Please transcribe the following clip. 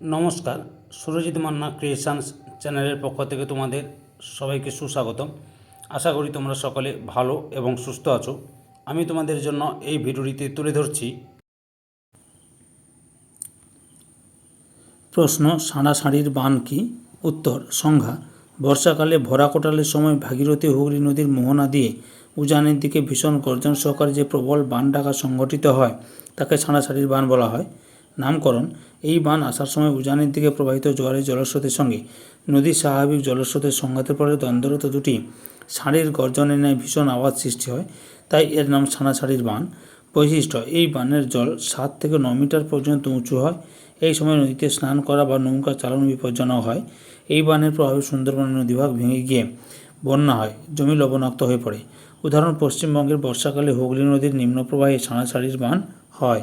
নমস্কার, সুরজিৎ মান্না ক্রিয়েশনস চ্যানেলের পক্ষ থেকে তোমাদের সবাইকে সুস্বাগতম। আশা করি তোমরা সকলে ভালো এবং সুস্থ আছো। আমি তোমাদের জন্য এই ভিডিওটিতে তুলে ধরছি প্রশ্ন, সাঁড়াসাঁড়ির বান কি? উত্তর, সংজ্ঞা, বর্ষাকালে ভরা কোটালের সময় ভাগীরথী হুগলি নদীর মোহনা দিয়ে উজানের দিকে ভীষণ গর্জন সহকারে যে প্রবল বান ডাকা সংঘটিত হয়, তাকে সাঁড়াসাঁড়ির বান বলা হয়। নামকরণ, এই বান আসার সময় উজানের দিকে প্রবাহিত জোয়ারের জলস্রোতের সঙ্গে নদীর স্বাভাবিক জলস্রোতের সংঘাতের ফলে দ্বন্দ্বরত দুটি ষাঁড়ের গর্জনের ন্যায় ভীষণ আওয়াজ সৃষ্টি হয়, তাই এর নাম সানা সাঁড়াসাঁড়ির বান। বৈশিষ্ট্য, এই বানের জল সাত থেকে ন মিটার পর্যন্ত উঁচু হয়। এই সময় নদীতে স্নান করা বা নৌকা চালানো বিপজ্জনক হয়। এই বানের প্রভাবে সুন্দরবনের নদীভাগ ভেঙে গিয়ে বন্যা হয়, জমি লবণাক্ত হয়ে পড়ে। উদাহরণ, পশ্চিমবঙ্গের বর্ষাকালে হুগলি নদীর নিম্নপ্রবাহে সাঁড়াসাঁড়ির বান হয়।